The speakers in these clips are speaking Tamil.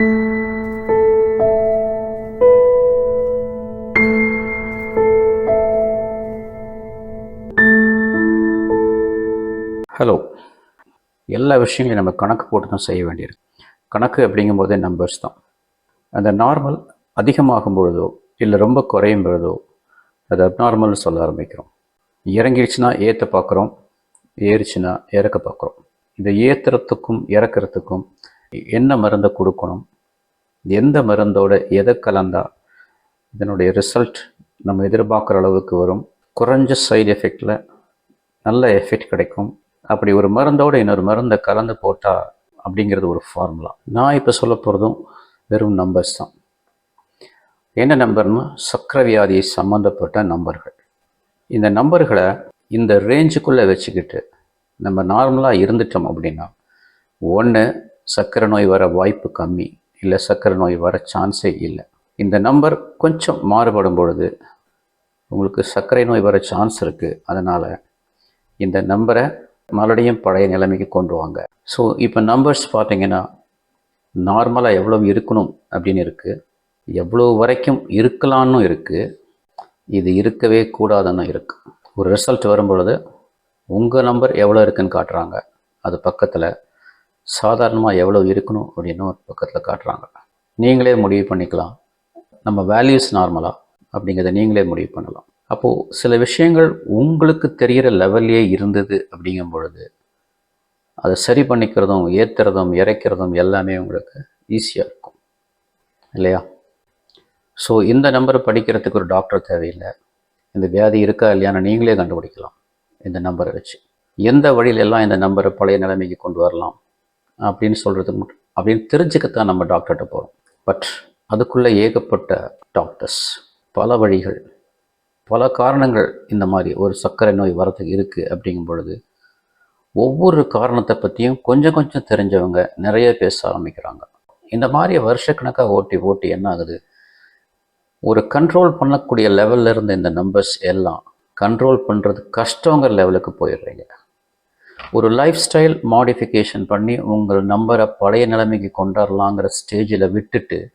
ஹலோ எல்லா விஷயங்களையும் நம்ம கணக்கு போட்டு தான் செய்ய வேண்டியிருக்கு. கணக்கு அப்படிங்கும்போதே நம்பர்ஸ் தான். அந்த நார்மல் அதிகமாகும் பொழுதோ இல்லை ரொம்ப குறையும் பொழுதோ அது அப்நார்மல்னு சொல்ல ஆரம்பிக்கிறோம். இறங்கிடுச்சுன்னா ஏற்ற பார்க்குறோம் ஏறிச்சுன்னா இறக்க பார்க்குறோம் இந்த ஏற்றுறதுக்கும் இறக்கிறதுக்கும் என்ன மருந்தை கொடுக்கணும்? எந்த மருந்தோட எதை கலந்தா இதனுடைய ரிசல்ட் நம்ம எதிர்பார்க்குற அளவுக்கு வரும்? குறைஞ்ச சைடு எஃபெக்டில் நல்ல எஃபெக்ட் கிடைக்கும். அப்படி ஒரு மருந்தோட இன்னொரு மருந்தை கலந்து போட்டால் அப்படிங்கிறது ஒரு ஃபார்முலா நான் இப்போ சொல்ல போகிறதும் வெறும் நம்பர்ஸ் தான். என்ன நம்பர்னா சக்கரவியாதியை சம்மந்தப்பட்ட நம்பர்கள். இந்த நம்பர்களை இந்த ரேஞ்சுக்குள்ளே வச்சுக்கிட்டு நம்ம நார்மலாக இருந்துட்டோம் அப்படின்னா ஒன்று சர்க்கரை நோய் வர வாய்ப்பு கம்மி இல்லை சர்க்கரை நோய் வர சான்ஸே இல்லை. இந்த நம்பர் கொஞ்சம் மாறுபடும் பொழுது உங்களுக்கு சர்க்கரை நோய் வர சான்ஸ் இருக்குது அதனால் இந்த நம்பரை மறுபடியும் பழைய நிலைமைக்கு கொண்டு வாங்க. ஸோ இப்போ நம்பர்ஸ் பார்த்தீங்கன்னா நார்மலாக எவ்வளோ இருக்கணும் அப்படின்னு இருக்குது எவ்வளோ வரைக்கும் இருக்கலான்னு இருக்குது இது இருக்கவே கூடாதுன்னு இருக்குது ஒரு ரிசல்ட் வரும் பொழுது உங்கள் நம்பர் எவ்வளோ இருக்குன்னு காட்டுறாங்க. அது பக்கத்தில் சாதாரணமாக எவ்வளோ இருக்கணும் அப்படின்னு ஒரு பக்கத்தில் காட்டுறாங்க. நீங்களே முடிவு பண்ணிக்கலாம். நம்ம வேல்யூஸ் நார்மலாக அப்படிங்கிறத நீங்களே முடிவு பண்ணலாம். அப்போது சில விஷயங்கள் உங்களுக்கு தெரிகிற லெவல்லே இருந்தது அப்படிங்கும் பொழுது அதை சரி பண்ணிக்கிறதும் ஏற்றுறதும் இறைக்கிறதும் எல்லாமே உங்களுக்கு ஈஸியாக இருக்கும். இல்லையா? ஸோ இந்த நம்பரை படிக்கிறதுக்கு ஒரு டாக்டர் தேவையில்லை. இந்த வியாதி இருக்கா இல்லையான்னு நீங்களே கண்டுபிடிக்கலாம். இந்த நம்பரை வச்சு. எந்த வழியிலெல்லாம் இந்த நம்பரை பழைய நிலைமைக்கு கொண்டு வரலாம்? அப்படின்னு சொல்கிறது மட்டும் அப்படின்னு தெரிஞ்சுக்கத்தான் நம்ம டாக்டர்கிட்ட போகிறோம் பட் அதுக்குள்ளே ஏகப்பட்ட டாக்டர்ஸ் பல வழிகள் பல காரணங்கள் இந்த மாதிரி ஒரு சர்க்கரை நோய் வரதுக்கு இருக்குது அப்படிங்கும் பொழுது ஒவ்வொரு காரணத்தை பற்றியும் கொஞ்சம் கொஞ்சம் தெரிஞ்சவங்க நிறைய பேச ஆரம்பிக்கிறாங்க. இந்த மாதிரி வருஷக்கணக்காக ஓட்டி ஓட்டி என்ன ஆகுது ஒரு கண்ட்ரோல் பண்ணக்கூடிய லெவலில் இருந்த இந்த நம்பர்ஸ் எல்லாம் கண்ட்ரோல் பண்ணுறது கஷ்டங்கிற லெவலுக்கு போயிடுறீங்க. ஒரு லைஃப் ஸ்டைல் மாடிஃபிகேஷன் பண்ணி உங்கள் நம்பரை பழைய நிலைமைக்கு கொண்டாடலாங்கிற ஸ்டேஜில் விட்டுட்டு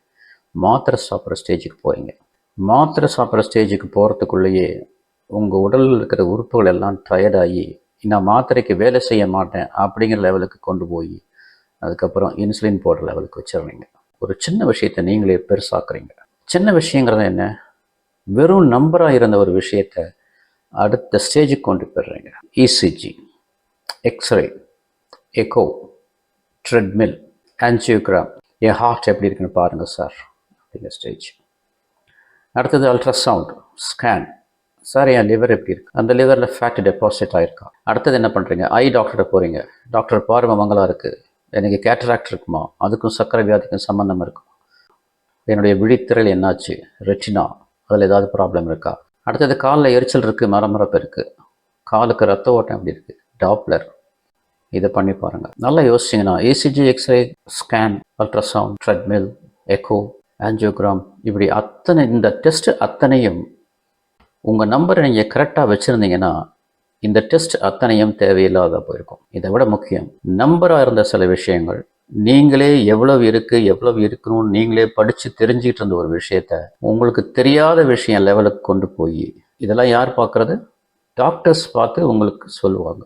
மாத்திரை சாப்பிட்ற ஸ்டேஜுக்கு போகிறீங்க மாத்திரை சாப்பிட்ற ஸ்டேஜுக்கு போகிறதுக்குள்ளேயே உங்கள் உடலில் இருக்கிற உறுப்புகள் எல்லாம் டயர்டாகி நான் மாத்திரைக்கு வேலை செய்ய மாட்டேன் அப்படிங்கிற லெவலுக்கு கொண்டு போய் அதுக்கப்புறம் இன்சுலின் போடுற லெவலுக்கு வச்சிடுறீங்க. ஒரு சின்ன விஷயத்தை நீங்களே பெருசாக்குறீங்க. சின்ன விஷயங்கிறது என்ன? வெறும் நம்பராக இருந்த ஒரு விஷயத்தை அடுத்த ஸ்டேஜுக்கு கொண்டு போயிடுறீங்க. ECG x-ray echo treadmill angiogram என் ஹார்ட் எப்படி இருக்குன்னு பாருங்கள் சார் அப்படிங்கிற ஸ்டேஜ் அடுத்தது அல்ட்ராசவுண்ட் ஸ்கேன் சார் என் லிவர் எப்படி இருக்குது அந்த லிவரில் ஃபேட் டெபாசிட் ஆகிருக்கா அடுத்தது என்ன பண்ணுறீங்க ஐ டாக்டர்கிட்ட போகிறீங்க டாக்டர் பார்வை மங்களாக இருக்குது எனக்கு கேட்டராக்ட் இருக்குமா? அதுக்கும் சர்க்கரை வியாதிக்கும் சம்மந்தம் இருக்குமா என்னுடைய விழித்திரல் என்னாச்சு? ரெட்டினா அதில் ஏதாவது ப்ராப்ளம் இருக்கா? அடுத்தது காலில் எரிச்சல் இருக்குது மரமரப்பு இருக்குது காலுக்கு ரத்த ஓட்டம் எப்படி இருக்குது டாப்லர் இதை பண்ணி பாருங்கள் நல்லா யோசிச்சிங்கன்னா ECG x-ray scan ultrasound treadmill echo angiogram இப்படி அத்தனை இந்த டெஸ்ட் அத்தனையும் உங்கள் நம்பரை நீங்கள் கரெக்டாக வச்சுருந்தீங்கன்னா இந்த டெஸ்ட் அத்தனையும் தேவையில்லாத போயிருக்கும். இதை விட முக்கியம் நம்பராக இருந்த சில விஷயங்கள் நீங்களே எவ்வளவு இருக்குது எவ்வளவு இருக்கணும்னு நீங்களே படித்து தெரிஞ்சுக்கிட்டு இருந்த ஒரு விஷயத்த உங்களுக்கு தெரியாத விஷயம் லெவலுக்கு கொண்டு போய் இதெல்லாம் யார் பார்க்குறது? டாக்டர்ஸ் பார்த்து உங்களுக்கு சொல்லுவாங்க.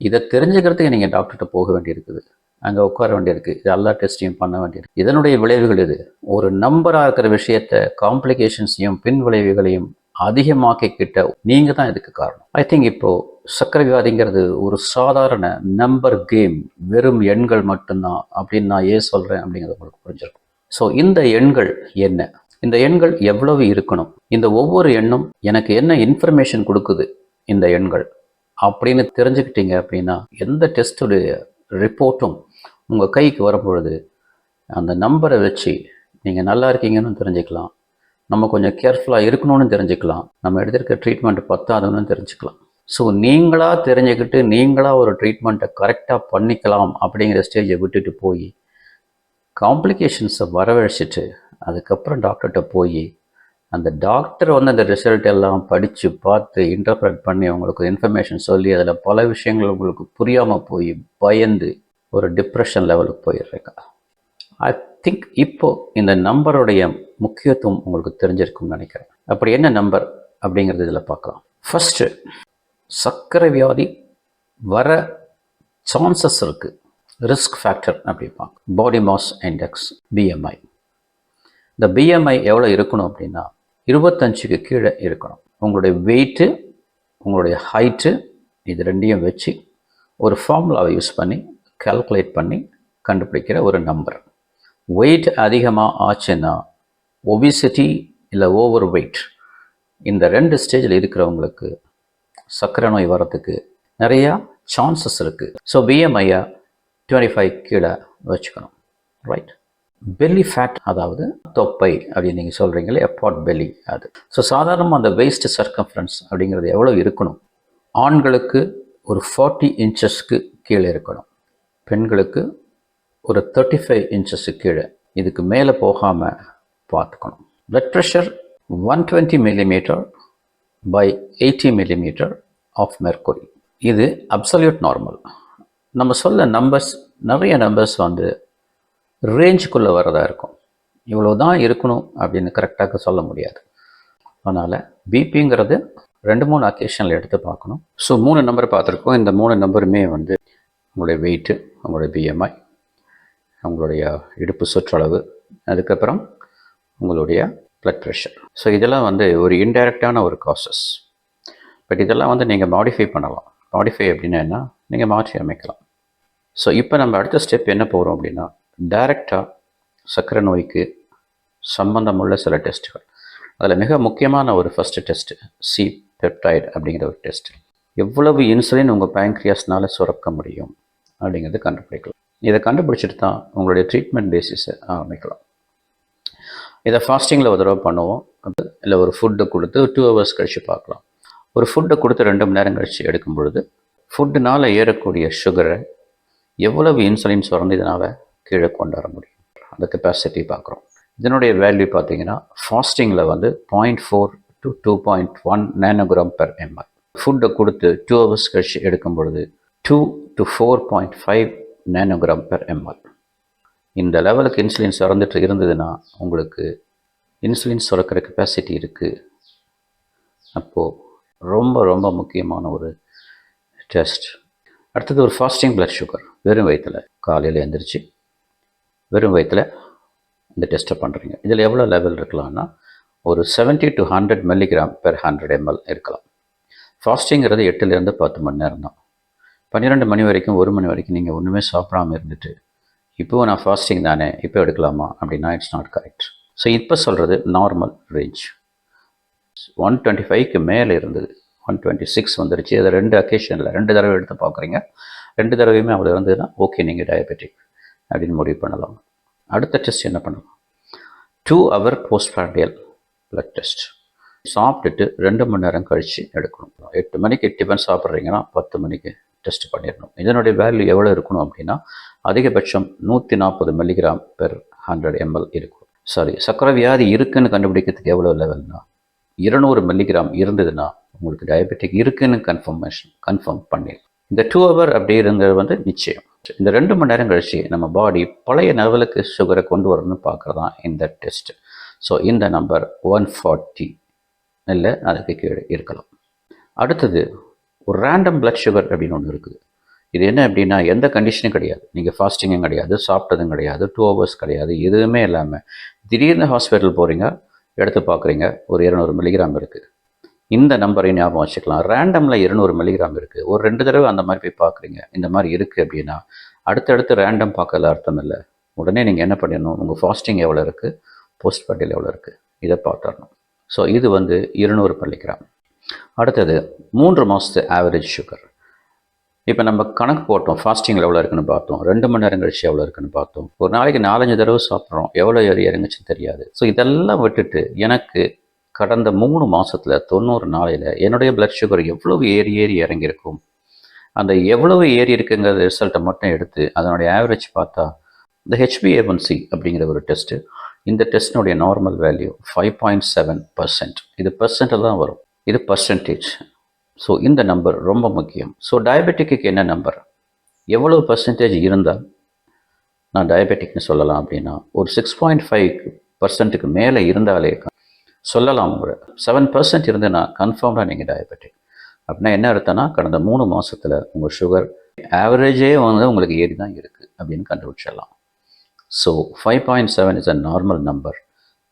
இதை தெரிஞ்சுக்கிறதுக்கு நீங்கள் டாக்டர்கிட்ட போக வேண்டியிருக்குது. அங்கே உட்கார வேண்டியிருக்கு. இது எல்லா டெஸ்ட்டையும் பண்ண வேண்டியிருக்கு. இதனுடைய விளைவுகள் இது ஒரு நம்பராக இருக்கிற விஷயத்த காம்ப்ளிகேஷன்ஸையும் பின் விளைவுகளையும் அதிகமாக்கிக்கிட்ட நீங்கள் தான் இதுக்கு காரணம். ஐ திங்க் இப்போது சக்கரை வியாதிங்கிறது ஒரு சாதாரண நம்பர் கேம் வெறும் எண்கள் மட்டும்தான் அப்படின்னு நான் ஏன் சொல்கிறேன் அப்படிங்கிறது உங்களுக்கு புரிஞ்சிருக்கும். ஸோ இந்த எண்கள் என்ன? இந்த எண்கள் எவ்வளவு இருக்கணும்? இந்த ஒவ்வொரு எண்ணும் எனக்கு என்ன இன்ஃபர்மேஷன் கொடுக்குது? இந்த எண்கள். அப்படின்னு தெரிஞ்சுக்கிட்டீங்க அப்படின்னா எந்த டெஸ்ட்டுடைய ரிப்போர்ட்டும் உங்கள் கைக்கு வரும்பொழுது அந்த நம்பரை வச்சு நீங்கள் நல்லா இருக்கீங்கன்னு தெரிஞ்சுக்கலாம். நம்ம கொஞ்சம் கேர்ஃபுல்லாக இருக்கணும்னு தெரிஞ்சுக்கலாம். நம்ம எடுத்திருக்க ட்ரீட்மெண்ட் பத்தாதுன்னு தெரிஞ்சுக்கலாம். ஸோ நீங்களாக தெரிஞ்சுக்கிட்டு நீங்களாக ஒரு ட்ரீட்மெண்ட்டை கரெக்டாக பண்ணிக்கலாம் அப்படிங்கிற ஸ்டேஜை விட்டுட்டு போய் காம்ப்ளிகேஷன்ஸை வரவழைச்சிட்டு அதுக்கப்புறம் டாக்டர்கிட்ட போய் அந்த டாக்டர் வந்து அந்த ரிசல்ட் எல்லாம் படித்து பார்த்து இன்டர்பிரட் பண்ணி உங்களுக்கு இன்ஃபர்மேஷன் சொல்லி அதில் பல விஷயங்கள் உங்களுக்கு புரியாமல் போய் பயந்து ஒரு டிப்ரெஷன் லெவலுக்கு போயிடுறேங்க ஐ திங்க் இப்போது இந்த நம்பருடைய முக்கியத்துவம் உங்களுக்கு தெரிஞ்சிருக்கும்னு நினைக்கிறேன். அப்படி என்ன நம்பர் அப்படிங்கிறது இதில் பார்க்கலாம். ஃபஸ்ட்டு சர்க்கரை வியாதி வர சான்சஸ் இருக்குது ரிஸ்க் ஃபேக்டர் அப்படிம்பாங்க பாடி மாஸ் இண்டெக்ஸ் பிஎம்ஐ இந்த பிஎம்ஐ எவ்வளோ இருக்கணும் அப்படின்னா இருபத்தஞ்சுக்கு கீழே இருக்கணும். உங்களுடைய வெயிட்டு உங்களுடைய ஹைட்டு இது ரெண்டையும் வச்சு ஒரு ஃபார்முலாவை யூஸ் பண்ணி கால்குலேட் பண்ணி கண்டுபிடிக்கிற ஒரு நம்பர் வெயிட் அதிகமாக ஆச்சுன்னா ஒபிசிட்டி இல்லை ஓவர் வெயிட் இந்த ரெண்டு ஸ்டேஜில் இருக்கிறவங்களுக்கு சர்க்கரை நோய் வர்றதுக்கு நிறையா சான்சஸ் இருக்குது ஸோ பிஎம்ஐயை டுவெண்ட்டி ஃபைவ் கீழே வச்சுக்கணும். ரைட் பெல்லி ஃபேட் அதாவது தொப்பை அப்படின்னு நீங்கள் சொல்கிறீங்களே எப்பாட் பெல்லி அது. ஸோ சாதாரணமாக அந்த வேஸ்ட் சர்க்கம்ஃபரன்ஸ் அப்படிங்கிறது எவ்வளோ இருக்கணும்? ஆண்களுக்கு ஒரு ஃபார்ட்டி இன்ச்சஸ்க்கு கீழே இருக்கணும். பெண்களுக்கு ஒரு தேர்ட்டி ஃபைவ் இன்ச்சஸ்க்கு கீழே. இதுக்கு மேலே போகாமல் பார்த்துக்கணும். Blood pressure one twenty millimetre by eighty millimetre of mercury இது அப்சல்யூட் நார்மல் நம்ம சொல்ல நம்பர்ஸ் நிறைய நம்பர்ஸ் வந்து ரேஞ்சுக்குள்ளே வரதா இருக்கும். இவ்வளோ தான் இருக்கணும் அப்படின்னு கரெக்டாக சொல்ல முடியாது. அதனால் பிபிங்கிறது ரெண்டு மூணு அக்கேஷனில் எடுத்து பார்க்கணும். ஸோ மூணு நம்பர் பார்த்துருக்கோம். இந்த மூணு நம்பருமே வந்து உங்களுடைய வெயிட்டு உங்களுடைய பிஎம்ஐ உங்களுடைய இடுப்பு சுற்றளவு அதுக்கப்புறம் உங்களுடைய ப்ளட் ப்ரெஷர் ஸோ இதெல்லாம் வந்து ஒரு இன்டைரக்டான ஒரு காசஸ் பட் இதெல்லாம் வந்து நீங்கள் மாடிஃபை பண்ணலாம். மாடிஃபை அப்படின்னா என்ன? நீங்கள் மாற்றி அமைக்கலாம் ஸோ இப்போ நம்ம அடுத்த ஸ்டெப் என்ன போகிறோம் அப்படின்னா டைரெக்டாக சர்க்கரை நோய்க்கு சம்பந்தமுள்ள சில டெஸ்ட்டுகள் அதில் மிக முக்கியமான ஒரு ஃபஸ்ட்டு டெஸ்ட்டு சி பெப்டைடு அப்படிங்கிற ஒரு டெஸ்ட் எவ்வளவு இன்சுலின் உங்கள் பேங்க்ரியாஸ்னால் சுரக்க முடியும் அப்படிங்கிறது கண்டுபிடிக்கலாம். இதை கண்டுபிடிச்சிட்டு தான் உங்களுடைய ட்ரீட்மெண்ட் பேசிஸை ஆரம்பிக்கலாம். இதை ஃபாஸ்டிங்கில் ஒரு தடவை பண்ணுவோம். இல்லை ஒரு ஃபுட்டை கொடுத்து டூ ஹவர்ஸ் கழித்து பார்க்கலாம். ஒரு ஃபுட்டை கொடுத்து ரெண்டு மணி நேரம் கழித்து எடுக்கும் பொழுது ஃபுட்டுனால் ஏறக்கூடிய சுகரை எவ்வளவு இன்சுலின் சுரந்து இதனால் கீழே கொண்டு வர முடியும். அந்த கெப்பாசிட்டி பார்க்குறோம். இதனுடைய வேல்யூ பார்த்தீங்கன்னா ஃபாஸ்டிங்கில் வந்து point four to two point one nanogram per ml ஃபுட்டை கொடுத்து டூ ஹவர்ஸ் கழிச்சு எடுக்கும் பொழுது two to four point five nanogram per ml இந்த லெவலுக்கு இன்சுலின் சுரந்துட்டு இருந்ததுன்னா உங்களுக்கு இன்சுலின் சுரக்கிற கெப்பாசிட்டி இருக்குது அப்போது ரொம்ப ரொம்ப முக்கியமான ஒரு டெஸ்ட் அடுத்தது ஒரு ஃபாஸ்டிங் பிளட் சுகர் வெறும் வயிற்றில் காலையில் எழுந்திரிச்சு வெறும் வயிற்றில் இந்த டெஸ்ட்டை பண்ணுறீங்க இதில் எவ்வளோ லெவல் இருக்கலாம்னா ஒரு seventy to hundred milligram per hundred ml இருக்கலாம். ஃபாஸ்டிங்கிறது எட்டுலேருந்து பத்து மணி நேரம் தான். பன்னிரெண்டு மணி வரைக்கும் ஒரு மணி வரைக்கும் நீங்கள் ஒன்றுமே சாப்பிடாம இருந்துட்டு இப்போ நான் ஃபாஸ்டிங் தானே இப்போ எடுக்கலாமா அப்படின்னா இட்ஸ் நாட் கரெக்ட் ஸோ இப்போ சொல்கிறது நார்மல் ரேஞ்ச் ஒன் டுவெண்ட்டி ஃபைவ்க்கு மேலே இருந்தது. ஒன் டுவெண்ட்டி சிக்ஸ் வந்துருச்சு. அதை ரெண்டு அக்கேஷனில் ரெண்டு தடவை எடுத்து பார்க்குறீங்க. ரெண்டு தடவையுமே அவ்வளோ இருந்ததுன்னா ஓகே நீங்கள் டயபெட்டிக் அப்படின்னு முடிவு பண்ணலாம். அடுத்த டெஸ்ட் என்ன பண்ணலாம்? Two hour post prandial blood test சாப்பிட்டுட்டு ரெண்டு மணி நேரம் கழித்து எடுக்கணும். எட்டு மணிக்கு டிஃபன் சாப்பிட்றீங்கன்னா பத்து மணிக்கு டெஸ்ட் பண்ணிடணும். இதனுடைய வேல்யூ எவ்வளோ இருக்கணும் அப்படின்னா அதிகபட்சம் நூற்றி நாற்பது மில்லிகிராம் பெர் ஹண்ட்ரட் எம்எல் இருக்கும். சாரி சக்கரை வியாதி இருக்குன்னு கண்டுபிடிக்கிறதுக்கு எவ்வளோ லெவல்னா இருநூறு மில்லிகிராம் இருந்ததுன்னா உங்களுக்கு டயபெட்டிக் இருக்குன்னு கன்ஃபர்மேஷன் கன்ஃபார்ம் பண்ணிடலாம். இந்த டூ ஹவர் அப்படிங்கிறது வந்து நிச்சயம். இந்த ரெண்டு மணி நேரம் கழிச்சு நம்ம பாடி பழைய லெவலுக்கு சுகரை கொண்டு வரணும்னு பார்க்குறது தான் இந்த டெஸ்ட் ஸோ இந்த நம்பர் ஒன் ஃபார்ட்டி இல்லை அதுக்கு கீழே இருக்கலாம். அடுத்தது ஒரு ரேண்டம் பிளட் சுகர் அப்படின்னு ஒன்று இருக்குது. இது என்ன அப்படின்னா எந்த கண்டிஷனும் கிடையாது. நீங்கள் ஃபாஸ்டிங்கும் கிடையாது சாப்பிட்டதும் கிடையாது டூ ஹவர்ஸ் கிடையாது எதுவுமே இல்லாமல் திடீர்னு ஹாஸ்பிட்டல் போகிறீங்க எடுத்து பார்க்குறீங்க ஒரு இருநூறு மில்லிகிராம் இருக்குது இந்த நம்பரை ஞாபகம் வச்சுக்கலாம். ரேண்டமில் இருநூறு மில்லிகிராம் இருக்குது ஒரு ரெண்டு தடவை அந்த மாதிரி போய் பார்க்குறீங்க இந்த மாதிரி இருக்குது அப்படின்னா அடுத்தடுத்து ரேண்டம் பார்க்கல அர்த்தம் இல்லை. உடனே நீங்கள் என்ன பண்ணிடணும்? உங்கள் ஃபாஸ்டிங் எவ்வளோ இருக்குது போஸ்ட் பட்டியல் எவ்வளோ இருக்குது இதை பார்த்துடணும். ஸோ இது வந்து இருநூறு மில்லிகிராம் அடுத்தது மூன்று மாதத்து ஆவரேஜ் சுகர் இப்போ நம்ம கணக்கு போட்டோம். ஃபாஸ்டிங்கில் எவ்வளோ இருக்குன்னு பார்த்தோம். ரெண்டு மணி நேரம் கழிச்சு எவ்வளோ இருக்குன்னு பார்த்தோம். ஒரு நாளைக்கு நாலஞ்சு தடவை சாப்பிட்றோம். எவ்வளோ ஏறி இறங்குச்சுன்னு தெரியாது. ஸோ இதெல்லாம் விட்டுட்டு எனக்கு கடந்த மூணு மாதத்தில் தொண்ணூறு நாளையில் என்னுடைய பிளட் சுகர் எவ்வளவு ஏறி ஏறி இறங்கியிருக்கும்? அந்த எவ்வளவு ஏறி இருக்குங்கிற ரிசல்ட்டை மட்டும் எடுத்து அதனுடைய ஆவரேஜ் பார்த்தா இந்த ஹெச்பிஏஒன்சி அப்படிங்கிற ஒரு டெஸ்ட்டு இந்த டெஸ்டினுடைய normal value five point seven percent இது பர்சன்ட்டில் தான் வரும். இது பர்சன்டேஜ் ஸோ இந்த நம்பர் ரொம்ப முக்கியம். ஸோ டயபெட்டிக்கு என்ன நம்பர் எவ்வளவு பர்சன்டேஜ் இருந்தால் நான் டயபெட்டிக்னு சொல்லலாம் அப்படின்னா ஒரு சிக்ஸ் பாயிண்ட் ஃபைவ் பர்சன்ட்டுக்கு மேலே இருந்தாலே சொல்லலாம் ஒரு செவன் பர்சன்ட் இருந்ததுன்னா கன்ஃபார்ம்டாக நீங்கள் டயபெட்டிக் அப்படின்னா என்ன அர்த்தம்னா கடந்த மூணு மாதத்தில் உங்கள் சுகர் ஆவரேஜே வந்து உங்களுக்கு ஏறி தான் இருக்குது அப்படின்னு கண்டுபிடிச்சிடலாம். So five point seven is a normal number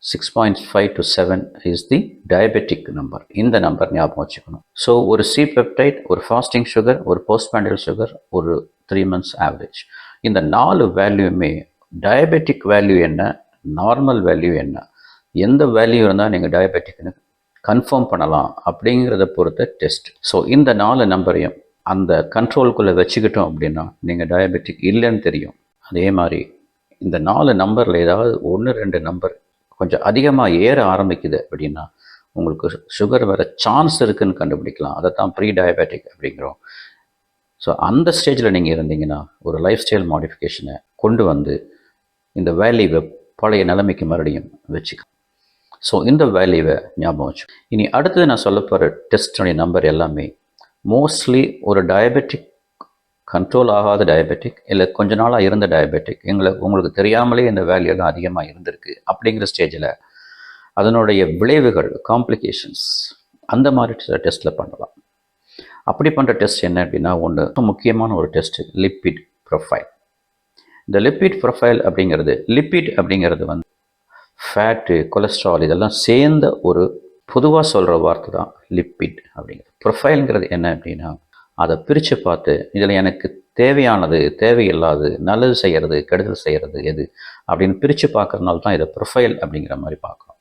six point five to seven is the diabetic number இந்த நம்பர் ஞாபகம் வச்சுக்கணும். ஸோ ஒரு சி பெப்டைட் ஒரு ஃபாஸ்டிங் சுகர் ஒரு போஸ்ட்பேண்டல் சுகர் ஒரு த்ரீ மந்த்ஸ் ஆவரேஜ் இந்த நாலு வேல்யூமே டயபெட்டிக் வேல்யூ என்ன நார்மல் வேல்யூ என்ன? எந்த வேல்யூ இருந்தால் நீங்கள் டயபெட்டிக்னு கன்ஃபார்ம் பண்ணலாம் அப்படிங்கிறத பொறுத்த டெஸ்ட் ஸோ இந்த நாலு நம்பரையும் அந்த கண்ட்ரோல்குள்ளே வச்சுக்கிட்டோம் அப்படின்னா நீங்கள் டயபெட்டிக் இல்லைன்னு தெரியும். அதே மாதிரி இந்த நாலு நம்பரில் ஏதாவது ஒன்று ரெண்டு நம்பர் கொஞ்சம் அதிகமாக ஏற ஆரம்பிக்குது அப்படின்னா உங்களுக்கு சுகர் வர சான்ஸ் இருக்குதுன்னு கண்டுபிடிக்கலாம். அதை தான் ப்ரீ டயபெட்டிக் அப்படிங்கிறோம். ஸோ அந்த ஸ்டேஜில் நீங்கள் இருந்தீங்கன்னா ஒரு லைஃப் ஸ்டைல் மாடிஃபிகேஷனை கொண்டு வந்து இந்த வேல்யூவை பழைய நிலைமைக்கு மறுபடியும் வச்சுக்கலாம். ஸோ இந்த வேல்யூவை ஞாபகம் வச்சு இனி அடுத்தது நான் சொல்ல போகிற டெஸ்டோடைய நம்பர் எல்லாமே மோஸ்ட்லி ஒரு டயபெட்டிக் கண்ட்ரோல் ஆகாத டயபெட்டிக் இல்லை கொஞ்ச நாளாக இருந்த டயபெட்டிக் எங்களை உங்களுக்கு தெரியாமலே இந்த வேல்யூலாம் அதிகமாக இருந்திருக்கு அப்படிங்கிற ஸ்டேஜில் அதனுடைய விளைவுகள் காம்ப்ளிகேஷன்ஸ் அந்த மாதிரி டெஸ்ட்டில் பண்ணலாம். அப்படி பண்ணுற டெஸ்ட் என்ன அப்படின்னா ஒன்று முக்கியமான ஒரு டெஸ்ட் லிப்பிட் ப்ரொஃபைல் இந்த லிப்பிட் ப்ரொஃபைல் அப்படிங்கிறது லிப்பிட் அப்படிங்கிறது வந்து ஃபேட்டு கொலஸ்ட்ரால் இதெல்லாம் சேர்ந்த ஒரு பொதுவாக சொல்கிற வார்த்தை தான் லிப்பிட் அப்படிங்கிறது. ப்ரொஃபைலுங்கிறது என்ன அப்படின்னா அதை பிரித்து பார்த்து இதில் எனக்கு தேவையானது தேவையில்லாது நல்லது செய்கிறது கெடுதல் செய்கிறது எது? அப்படின்னு பிரித்து பார்க்கறதுனால தான் இதை ப்ரொஃபைல் அப்படிங்கிற மாதிரி பார்க்குறோம்.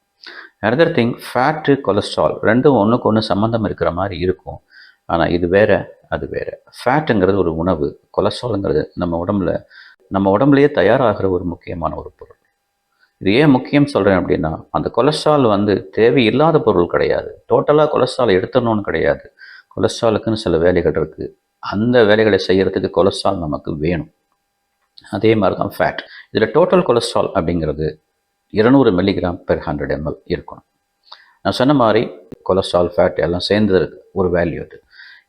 அனதர் திங் ஃபேட்டு கொலஸ்ட்ரால் ரெண்டும் ஒன்றுக்கு ஒன்று சம்மந்தம் இருக்கிற மாதிரி இருக்கும். ஆனால் இது வேற அது வேறு. ஃபேட்டுங்கிறது ஒரு உணவு கொலஸ்ட்ராலுங்கிறது நம்ம உடம்புல நம்ம உடம்புலையே தயாராகிற ஒரு முக்கியமான ஒரு பொருள். இது ஏன் முக்கியம் சொல்கிறேன் அப்படின்னா அந்த கொலஸ்ட்ரால் வந்து தேவையில்லாத பொருள் கிடையாது. டோட்டலாக கொலஸ்ட்ரால் எடுத்துடணும்னு கிடையாது. கொலஸ்ட்ராலுக்குன்னு சில வேலைகள் இருக்குது அந்த வேலைகளை செய்கிறதுக்கு கொலஸ்ட்ரால் நமக்கு வேணும். அதே மாதிரி தான் ஃபேட் இதில் டோட்டல் கொலஸ்ட்ரால் அப்படிங்கிறது இருநூறு மில்லிகிராம் பெர் ஹண்ட்ரட் எம்எல் இருக்கணும். நான் சொன்ன மாதிரி கொலஸ்ட்ரால் ஃபேட் எல்லாம் சேர்ந்து ஒரு வேல்யூ அது.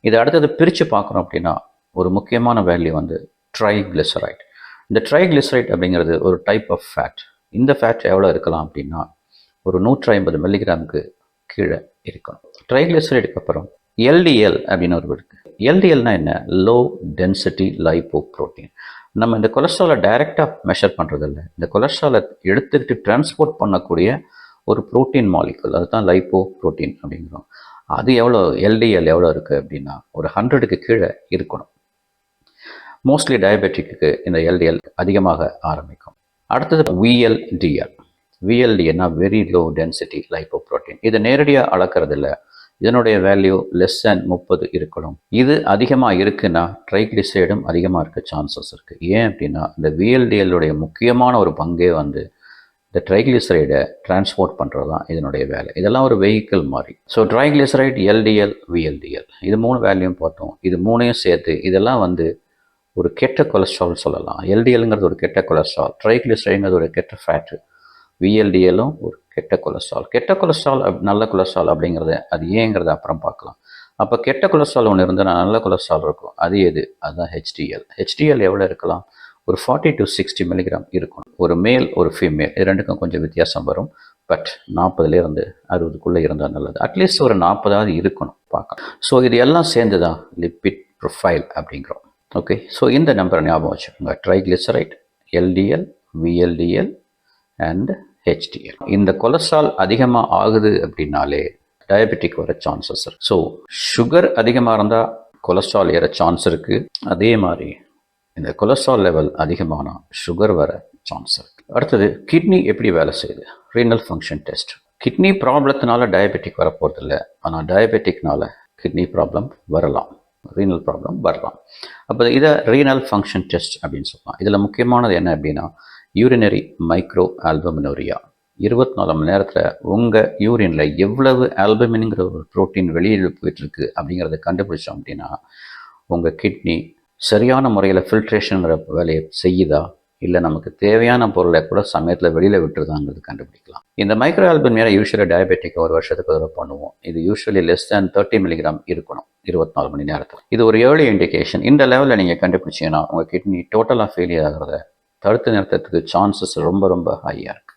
இதை அடுத்தது பிரித்து பார்க்குறோம் அப்படின்னா ஒரு முக்கியமான வேல்யூ வந்து ட்ரைக்ளிசரைட் இந்த ட்ரைக்ளிசரைட் அப்படிங்கிறது ஒரு டைப் ஆஃப் ஃபேட் இந்த ஃபேட் எவ்வளோ இருக்கலாம் அப்படின்னா ஒரு நூற்றி ஐம்பது மில்லிகிராமுக்கு கீழே இருக்கணும். ட்ரைக்ளிசரைடுக்கு அப்புறம் எல்டிஎல் அப்படின்னு ஒரு இருக்குது எல்டிஎல்னா என்ன? லோ டென்சிட்டி லைப்போ ப்ரோட்டீன் நம்ம இந்த கொலஸ்ட்ராலை டைரெக்டாக மெஷர் பண்ணுறதில்ல இந்த கொலஸ்ட்ராலை எடுத்துக்கிட்டு டிரான்ஸ்போர்ட் பண்ணக்கூடிய ஒரு ப்ரோட்டீன் மாலிகுல் அதுதான் லைப்போ ப்ரோட்டீன் அப்படிங்கிறோம். அது எவ்வளோ எல்டிஎல் எவ்வளோ இருக்குது அப்படின்னா ஒரு ஹண்ட்ரடுக்கு கீழே இருக்கணும். மோஸ்ட்லி டயபெட்டிக்கு இந்த எல்டிஎல் அதிகமாக ஆரம்பிக்கும். அடுத்தது விஎல்டிஎல் விஎல்டிஎல்னா very low density lipoprotein இதை நேரடியாக அளக்கிறதில்ல. இதனுடைய வேல்யூ லெஸ் தேன் முப்பது இருக்கணும். இது அதிகமாக இருக்குன்னா ட்ரைக்ளிசைடும் அதிகமாக இருக்க சான்சஸ் இருக்குது ஏன் அப்படின்னா இந்த விஎல்டிஎல்லுடைய முக்கியமான ஒரு பங்கே வந்து இந்த ட்ரைக்ளிசரைடை டிரான்ஸ்போர்ட் பண்ணுறது தான் இதனுடைய வேலை. இதெல்லாம் ஒரு வெஹிக்கிள் மாதிரி. ஸோ ட்ரைக்ளிசரைட் எல்டிஎல் விஎல்டிஎல் இது மூணு வேல்யூம் பார்த்தோம். இது மூணையும் சேர்த்து இதெல்லாம் வந்து ஒரு கெட்ட கொலஸ்ட்ரால் சொல்லலாம். எல்டிஎல்ங்கிறது ஒரு கெட்ட கொலஸ்ட்ரால் ட்ரைக்ளிசரைங்கிறது ஒரு கெட்ட ஃபேட்டு விஎல்டிஎலும் ஒரு கெட்ட கொலஸ்ட்ரால் கெட்ட கொலஸ்ட்ரால் அப் நல்ல கொலஸ்ட்ரால் அப்படிங்கிறது அது ஏங்கிறத அப்புறம் பார்க்கலாம். அப்போ கெட்ட கொலஸ்ட்ரால் ஒன்று இருந்தால் நல்ல கொலஸ்ட்ரால் இருக்கும். அது எது? அதுதான் ஹெச்டிஎல் ஹெச்டிஎல் எவ்வளோ இருக்கலாம்? ஒரு ஃபார்ட்டி டு சிக்ஸ்டி மில்லிகிராம் இருக்கும். ஒரு மேல் ஒரு ஃபீமேல் இது ரெண்டுக்கும் கொஞ்சம் வித்தியாசம் வரும். பட் நாற்பதுலேருந்து அறுபதுக்குள்ளே இருந்தால் நல்லது. அட்லீஸ்ட் ஒரு நாற்பதாவது இருக்கணும். பார்க்கலாம். ஸோ இது எல்லாம் சேர்ந்து தான் லிப்பிட் ப்ரொஃபைல் அப்படிங்கிறோம். ஓகே ஸோ இந்த நம்பரை ஞாபகம் வச்சுக்கோங்க. Triglyceride LDL VLDL and HDL இந்த கொலஸ்ட்ரால் அதிகமாக ஆகுது அப்படின்னாலே டயபெட்டிக் வர சான்சஸ் இருக்குது ஸோ சுகர் அதிகமாக இருந்தால் கொலஸ்ட்ரால் ஏற சான்ஸ் இருக்குது அதே மாதிரி இந்த கொலஸ்ட்ரால் லெவல் அதிகமானால் சுகர் வர சான்ஸ் இருக்குது அடுத்தது கிட்னி எப்படி வேலை செய்யுது? ரீனல் ஃபங்க்ஷன் டெஸ்ட் கிட்னி ப்ராப்ளத்தினால டயபெட்டிக் வர போகிறதில்ல ஆனால் டயபெட்டிக்னால கிட்னி ப்ராப்ளம் வரலாம். ரீனல் ப்ராப்ளம் வரலாம். அப்போ இதை ரீனல் ஃபங்க்ஷன் டெஸ்ட் அப்படின்னு சொல்லலாம் இதில் முக்கியமானது என்ன அப்படின்னா யூரினரி மைக்ரோ ஆல்பமினோரியா இருபத்தி நாலு மணி நேரத்தில் உங்கள் யூரினில் எவ்வளவு ஆல்பமினுங்கிற ஒரு ப்ரோட்டீன் வெளியில் போயிட்டுருக்கு அப்படிங்கிறத கண்டுபிடிச்சோம் அப்படின்னா உங்கள் கிட்னி சரியான முறையில் ஃபில்ட்ரேஷனுங்கிற வேலையை செய்யுதா? இல்லை நமக்கு தேவையான பொருளை கூட சமயத்தில் வெளியில் விட்டுருதாங்கிறது கண்டுபிடிக்கலாம். இந்த மைக்ரோ ஆல்பின் மேலே யூஸ்வலி டயபெட்டிக் ஒரு வருஷத்துக்கு ஒரு பண்ணுவோம். இது usually less than thirty milligram இருக்கணும் இருபத்தி நாலு மணி நேரத்தில். இது ஒரு ஏர்லி இண்டிகேஷன் இந்த லெவலில் நீங்கள் கண்டுபிடிச்சீங்கன்னா உங்கள் கிட்னி டோட்டலாக ஃபெயிலியர் ஆகிறத தடுத்து நிறுத்தத்துக்கு சான்சஸ் ரொம்ப ரொம்ப ஹையாக இருக்குது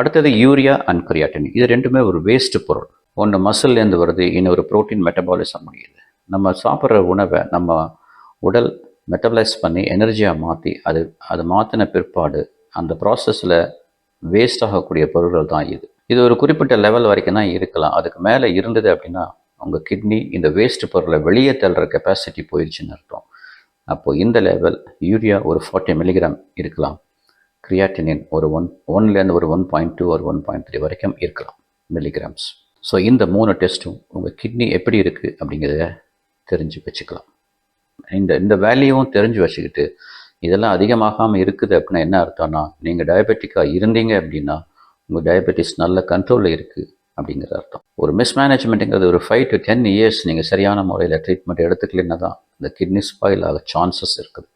அடுத்தது யூரியா அண்ட் கிரியாட்டின் இது ரெண்டுமே ஒரு வேஸ்ட் பொருள். ஒன்று மசில்லேருந்து வருது இன்னொரு புரோட்டீன் மெட்டபாலிசம் முடியுது. நம்ம சாப்பிட்ற உணவை நம்ம உடல் மெட்டபலைஸ் பண்ணி எனர்ஜியாக மாற்றி அது அது மாற்றின பிற்பாடு அந்த ப்ராசஸில் வேஸ்ட் ஆகக்கூடிய பொருட்கள் தான் இது. இது ஒரு குறிப்பிட்ட லெவல் வரைக்கும் தான் இருக்கலாம். அதுக்கு மேலே இருந்தது அப்படின்னா உங்கள் கிட்னி இந்த வேஸ்ட் பொருளை வெளியே தள்ளுற கெப்பாசிட்டி போயிடுச்சுன்னு அர்த்தம். அப்போது இந்த லெவல் யூரியா ஒரு ஃபார்ட்டி மில்லிகிராம் இருக்கலாம். கிரியாட்டினின் ஒரு ஒன் ஒன்லேருந்து ஒரு ஒன் பாயிண்ட் டூ ஒரு ஒன் பாயிண்ட் த்ரீ வரைக்கும் இருக்கலாம் மில்லிகிராம்ஸ் ஸோ இந்த மூணு டெஸ்ட்டும் உங்கள் கிட்னி எப்படி இருக்குது அப்படிங்கிறத தெரிஞ்சு வச்சுக்கலாம். இந்த இந்த வேல்யூவும் தெரிஞ்சு வச்சுக்கிட்டு இதெல்லாம் அதிகமாகாமல் இருக்குது அப்படின்னா என்ன அர்த்தம்னா நீங்கள் டயபெட்டிக்காக இருந்தீங்க அப்படின்னா உங்கள் டயபெட்டிஸ் நல்ல கண்ட்ரோலில் இருக்குது அப்படிங்கிற அர்த்தம். ஒரு மிஸ்மேனேஜ்மெண்ட்டுங்கிறது ஒரு ஃபைவ் டு டென் இயர்ஸ் நீங்கள் சரியான முறையில் ட்ரீட்மெண்ட் எடுத்துக்கலன்னா தான் இந்த கிட்னி ஸ்பாயில் ஆக சான்சஸ் இருக்குது.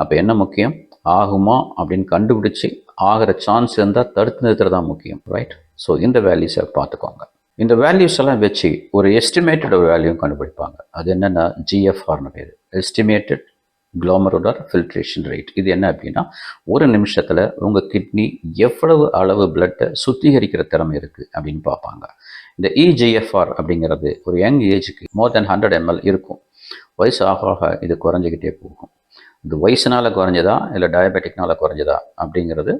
அப்போ என்ன முக்கியம்? ஆகுமா அப்படின்னு கண்டுபிடிச்சி ஆகிற சான்ஸ் இருந்தால் தடுத்து நிறுத்துறது தான் முக்கியம் ரைட் ஸோ இந்த வேல்யூஸை பார்த்துக்கோங்க. இந்த வேல்யூஸ் எல்லாம் வச்சு ஒரு எஸ்டிமேட்டட் வேல்யூ கண்டுபிடிப்பாங்க. அது என்னென்னா ஜிஎஃப்ஆர்னு பேர். எஸ்டிமேட்டட் க்ளோமரோட ஃபில்ட்ரேஷன் ரேட் இது என்ன அப்படின்னா ஒரு நிமிஷத்தில் உங்கள் கிட்னி எவ்வளவு அளவு பிளட்டை சுத்திகரிக்கிற திறமை இருக்குது அப்படின்னு பார்ப்பாங்க. இந்த இஜிஎஃப்ஆர் அப்படிங்கிறது ஒரு யங் ஏஜுக்கு மோர் தென் ஹண்ட்ரட் எம்எல் இருக்கும். வயசு ஆக ஆக இது குறைஞ்சிக்கிட்டே போகும். இது வயசுனால் குறைஞ்சதா இல்லை டயபெட்டிக்னால் குறைஞ்சதா அப்படிங்கிறது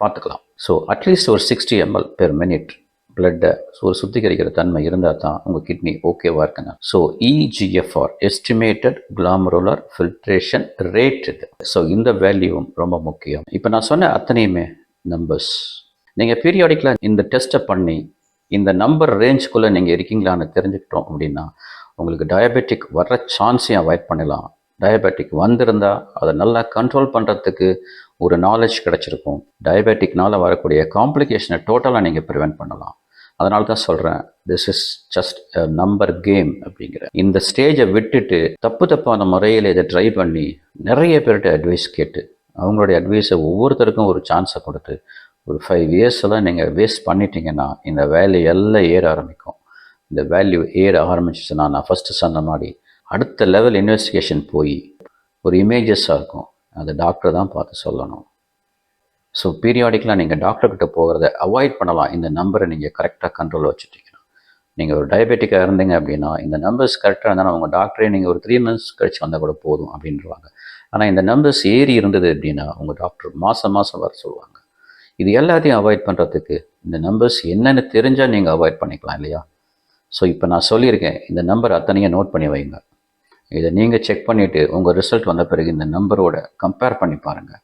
பார்த்துக்கலாம். ஸோ அட்லீஸ்ட் ஒரு சிக்ஸ்டி எம்எல் பெர் மினிட் பிளட்டை ஒரு சுத்திகரிக்கிற தன்மை இருந்தால் தான் உங்கள் கிட்னி ஓகேவாக இருக்குங்க. So eGFR estimated glomerular filtration rate இது. ஸோ இந்த வேல்யூவும் ரொம்ப முக்கியம். இப்போ நான் சொன்ன அத்தனையுமே நம்பர்ஸ் நீங்கள் பீரியாடிக்கலாக இந்த டெஸ்ட்டை பண்ணி இந்த நம்பர் ரேஞ்சுக்குள்ளே நீங்கள் இருக்கீங்களான்னு தெரிஞ்சுக்கிட்டோம் அப்படின்னா உங்களுக்கு டயபெட்டிக் வர்ற சான்ஸையும் அவாய்ட் பண்ணலாம். டயபெட்டிக் வந்திருந்தால் அதை நல்லா கண்ட்ரோல் பண்ணுறதுக்கு ஒரு நாலேஜ் கிடச்சிருக்கும். டயபெட்டிக்னால் வரக்கூடிய காம்ப்ளிகேஷனை டோட்டலாக நீங்கள் ப்ரிவெண்ட் பண்ணலாம். அதனால தான் சொல்கிறேன் this is just number game அப்படிங்கிற. இந்த ஸ்டேஜை விட்டுட்டு தப்பு தப்பான முறையில் இதை ட்ரை பண்ணி நிறைய பேர்கிட்ட அட்வைஸ் கேட்டு அவங்களுடைய அட்வைஸை ஒவ்வொருத்தருக்கும் ஒரு சான்ஸை கொடுத்து ஒரு ஃபைவ் இயர்ஸெல்லாம் நீங்கள் வேஸ்ட் பண்ணிட்டீங்கன்னா இந்த வேல்யூ எல்லாம் ஏற ஆரம்பிக்கும். இந்த வேல்யூ ஏற ஆரம்பிச்சிச்சுன்னா நான் ஃபஸ்ட்டு சொன்ன மாதிரி அடுத்த லெவல் இன்வெஸ்டிகேஷன் போய் ஒரு இமேஜஸாக இருக்கும். அந்த டாக்டர் தான் பார்த்து சொல்லணும். ஸோ பீரியாடிக்கலாக நீங்கள் டாக்டர்கிட்ட போகிறத அவாய்ட் பண்ணலாம். இந்த நம்பரை நீங்கள் கரெக்டாக கண்ட்ரோல் வச்சுட்டீங்கன்னா நீங்கள் ஒரு டயபெட்டிக்காக இருந்தீங்க அப்படின்னா இந்த நம்பர்ஸ் கரெக்டாக இருந்தால் உங்கள் டாக்டரே நீங்கள் ஒரு த்ரீ மந்த்ஸ் கழிச்சு வந்தால் கூட போதும் அப்படின்றவாங்க. ஆனால் இந்த நம்பர்ஸ் ஏறி இருந்தது அப்படின்னா உங்கள் டாக்டர் மாதம் மாதம் வர சொல்லுவாங்க. இது எல்லாத்தையும் அவாய்ட் பண்ணுறதுக்கு இந்த நம்பர்ஸ் என்னென்னு தெரிஞ்சால் நீங்கள் அவாய்ட் பண்ணிக்கலாம் இல்லையா? ஸோ இப்போ நான் சொல்லியிருக்கேன். இந்த நம்பர் அத்தனையும் நோட் பண்ணி வைங்க. இதை நீங்கள் செக் பண்ணிவிட்டு உங்கள் ரிசல்ட் வந்த பிறகு இந்த நம்பரோட கம்பேர் பண்ணி பாருங்கள்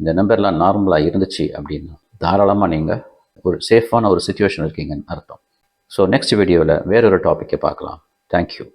இந்த நம்பர்லாம் நார்மலாக இருந்துச்சு அப்படின்னா தாராளமாக நீங்கள் ஒரு சேஃபான ஒரு சுச்சுவேஷன் இருக்கீங்கன்னு அர்த்தம். ஸோ நெக்ஸ்ட் வீடியோவில் வேறொரு டாப்பிக்கை பார்க்கலாம். தேங்க்யூ